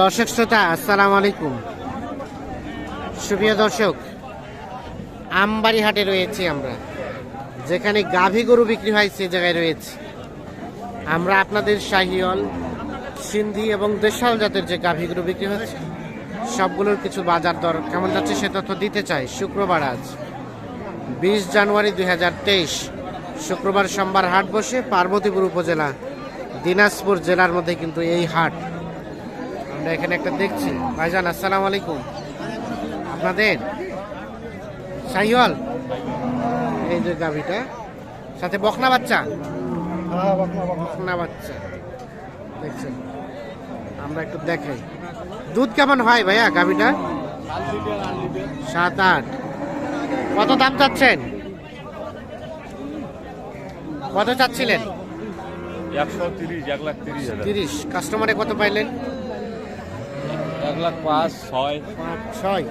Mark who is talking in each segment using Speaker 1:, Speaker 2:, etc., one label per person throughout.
Speaker 1: দর্শক শ্রোতা, আসসালামু আলাইকুম। সুপ্রিয় দর্শক, আমবাড়ি হাটে রয়েছি আমরা। যেখানে গাভী গরু বিক্রি হয় সে জায়গায় রয়েছে। আমরা আপনাদের শাহিওয়াল, সিন্ধি এবং দেশাল জাতের যে গাভী গরু বিক্রি হচ্ছে, সবগুলোর কিছু বাজার দর কেমন যাচ্ছে সে তথ্য দিতে চাই। শুক্রবার আজ, বিশ জানুয়ারি দুই হাজার তেইশ, শুক্রবার সোমবার হাট বসে পার্বতীপুর উপজেলা, দিনাজপুর জেলার মধ্যে কিন্তু এই হাট আমরা এখানে একটা দেখছি। ভাইজান আসসালামু আলাইকুম। আপনাদের? শাহিওয়াল? এই যে গাভিটা। সাথে বকনা বাচ্চা? বকনা বাচ্চা। দেখছেন? আমরা একটু দেখাই। দুধ কেমন হয় ভাইয়া গাভিটা? সাত আট। কত দাম চাচ্ছেন? কত চাচ্ছিলেন?
Speaker 2: একশো তিরিশ এক লাখ তিরিশ।
Speaker 1: কাস্টমারে কত পাইলেন?
Speaker 2: এক লাখ পাঁচ ছয়।
Speaker 1: পাঁচ ছয়।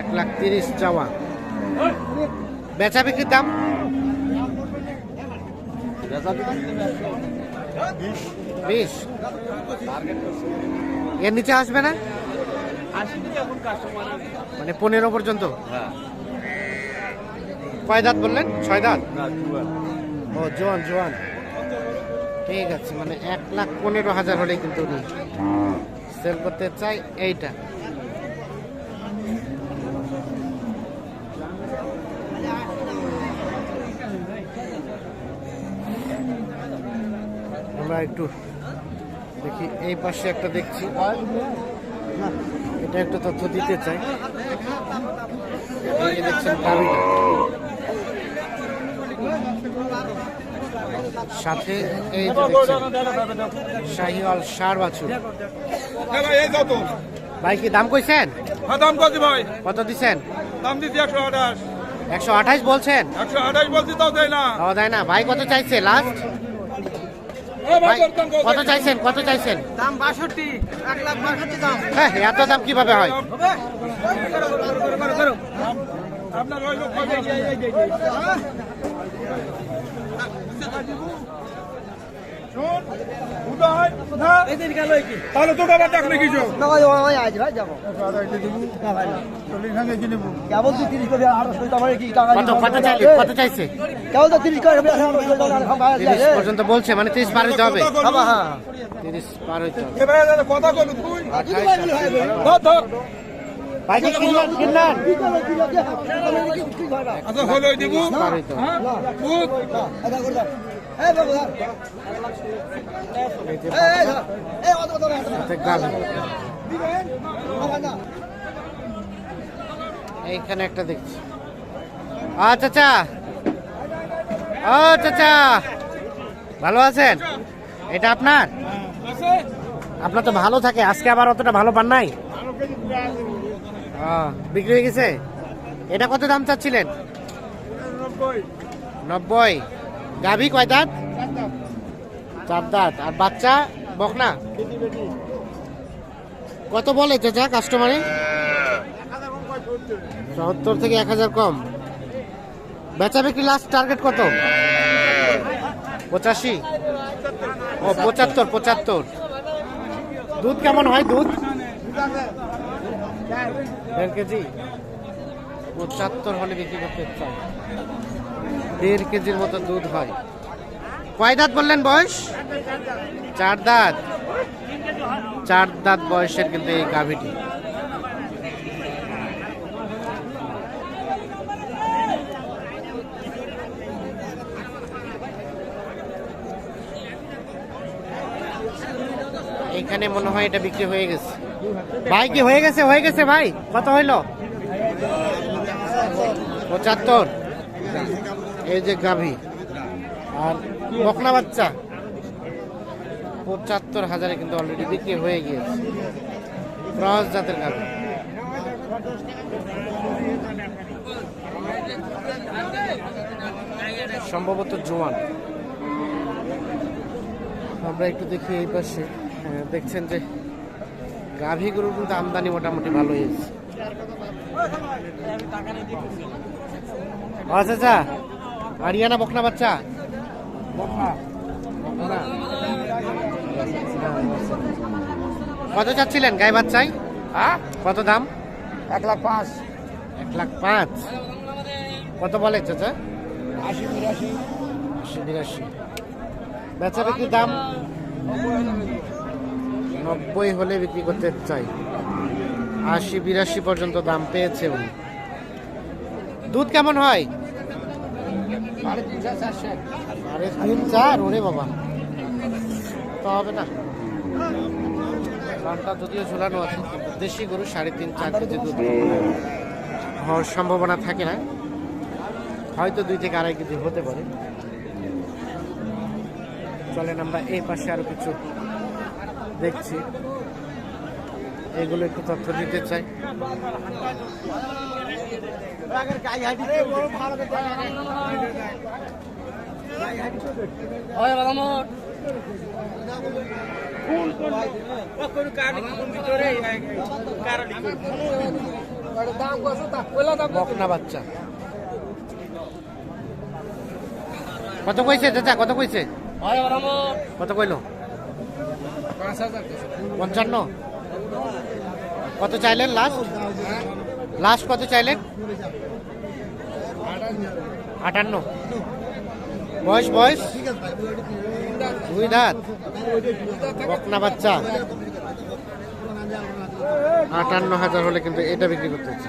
Speaker 1: এক লাখ তিরিশ চাওয়া। বেচা বিক্রির দাম? বিশ। এর নিচে আসবে না? মানে পনেরো পর্যন্ত?
Speaker 2: হ্যাঁ।
Speaker 1: কয় দাঁত বললেন? ছয় দাঁত? ও জোয়ান জোয়ান। ঠিক আছে মানে এক লাখ পনেরো হাজার হলেই কিন্তু সেল করতে চাই এইটা। আমরা একটু দেখি, এই পাশে একটা দেখছি। এটা একটা তথ্য দিতে চাই। সাথে এই শাহিওয়াল সার বাছুর ভাই কি দাম কইছেন?
Speaker 3: হ্যাঁ দাম কত ভাই।
Speaker 1: কত দিছেন?
Speaker 3: দাম একশো আঠাশ।
Speaker 1: একশো আঠাশ বলছেন?
Speaker 3: একশো আঠাশ বলছি তাও দেয় না।
Speaker 1: ও দেয় না। ভাই কত চাইছে লাস্ট
Speaker 3: কত?
Speaker 1: কত চাইছেন? কত চাইছেন?
Speaker 4: দাম বাষট্টি এক লাখ বাষট্টি দাম।
Speaker 1: হ্যাঁ এত দাম কীভাবে হয়?
Speaker 3: আপনার তাহলে তোকে আবার ডাকলে কিছু
Speaker 4: কেবল তুই তিরিশ করে
Speaker 1: কত কত চাইলে কত চাইছে
Speaker 4: কেবল তো তিরিশ করে
Speaker 1: তিরিশ পর্যন্ত বলছে মানে তিরিশ পার হইতে হবে
Speaker 4: বাবা হ্যাঁ
Speaker 1: তিরিশ পার হইতে হবে
Speaker 3: কথা বলো তুই ধর ধর
Speaker 1: কিনলেন কিনলেন
Speaker 3: আচ্ছা হলো দিব
Speaker 1: পার এইখানে একটা দেখছি। আচ্ছা চাচা। ও চাচা। ভালো আছেন? এটা আপনার? আপনার তো ভালো থাকে। আজকে আবার অতটা ভালো পান নাই? ও, বিক্রি হয়ে গেছে? এটা কত দাম চাচ্ছিলেন? নব্বই। গাভী কয় দাঁত? চার দাঁত। আর বাচ্চা? বকনা? কত বলে চাচা কাস্টমারে সত্তর থেকে এক হাজার কম। বেচা বিক্রি লাস্ট টার্গেট কত? পঁচাশি। ও, পঁচাত্তর পঁচাত্তর। দুধ কেমন হয় দুধ? দেড় কেজি। পঁচাত্তর হলে বিক্রি করতে চাই। দেড় কেজির মতো দুধ হয়। কয় দাঁত বললেন বয়স? চার দাঁত। চার দাঁত বয়সের কিন্তু এই গাভীটি। এখানে মনে হয় এটা বিক্রি হয়ে গেছে। ভাই কি হয়ে গেছে? হয়ে গেছে ভাই? কত হইল? পঁচাত্তর। এই যে গাভী। আর বকনা বাচ্চা। পঁচাত্তর হাজারে কিন্তু অলরেডি বিক্রি হয়ে গিয়েছে। ক্রস জাতের গাভী। সম্ভবত জোয়ান। আমরা একটু দেখি এই পাশে। হ্যাঁ, দেখছেন যে গাভী গরুর কিন্তু আমদানি মোটামুটি ভালো হয়েছে। আচ্ছা আচ্ছা। আরিয়ানা বকনা বাচ্চা। কত চাচ্ছিলেন গায়ে বাচ্চাই?
Speaker 3: হ্যাঁ?
Speaker 1: কত দাম?
Speaker 3: এক লাখ পাঁচ।
Speaker 1: এক লাখ পাঁচ। কত বলে চাচা?
Speaker 3: আশি বিরাশি।
Speaker 1: আশি বিরাশি। বেচা বিক্রি দাম? নব্বই হলে বিক্রি করতে চাই। আশি বিরাশি পর্যন্ত দাম পেয়েছে উনি। দুধ কেমন হয়?
Speaker 3: সাড়ে তিনশো চারশো
Speaker 1: আরে তিন চার? ওরে বাবা। তো হবে না। দামটা যদিও ঝোলানো আছে দেশি গরু সাড়ে তিন, চার কেজি দুধ হওয়ার সম্ভাবনা থাকে না। হয়তো দুই থেকে আড়াই কেজি হতে পারে। চলেন আমরা এই পাশে আরও কিছু দেখছি। এগুলো একটু তথ্য দিতে চাই। কত কইছে চাচা কত কইছে? কত কইলো? পঞ্চান্ন? কত চাইলেন লাস্ট লাস্ট কত চাইলেন? আটান্ন। বয়স বয়স? দুই দাঁত। বকনা বাচ্চা। আটান্ন হাজার হলে কিন্তু এটা বিক্রি করতে হচ্ছে।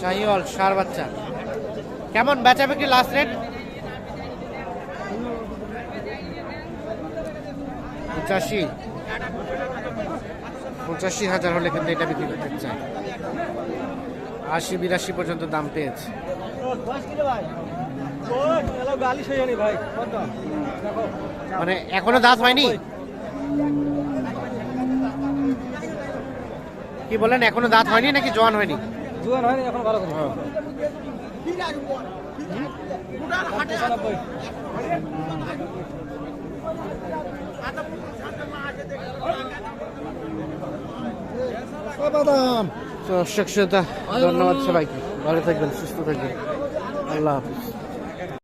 Speaker 1: শাহিওয়াল, সার বাচ্চা। কেমন বেচা বিক্রি লাস্ট রেট পঁচাশি। পঁচাশি হাজার হলে কিন্তু এটা বিক্রি করতে চাই আশি, বিরাশি পর্যন্ত দাম পেয়েছে। মানে এখনও দাঁত হয়নি? কি বলেন, এখনও দাঁত হয়নি নাকি জোয়ান হয়নি?
Speaker 4: জুয়ান হয়নি এখন ভালো করে।
Speaker 1: দর্শক শ্রোতা ধন্যবাদ সবাইকে। ভালো থাকবেন সুস্থ থাকবেন। আল্লাহ হাফিজ।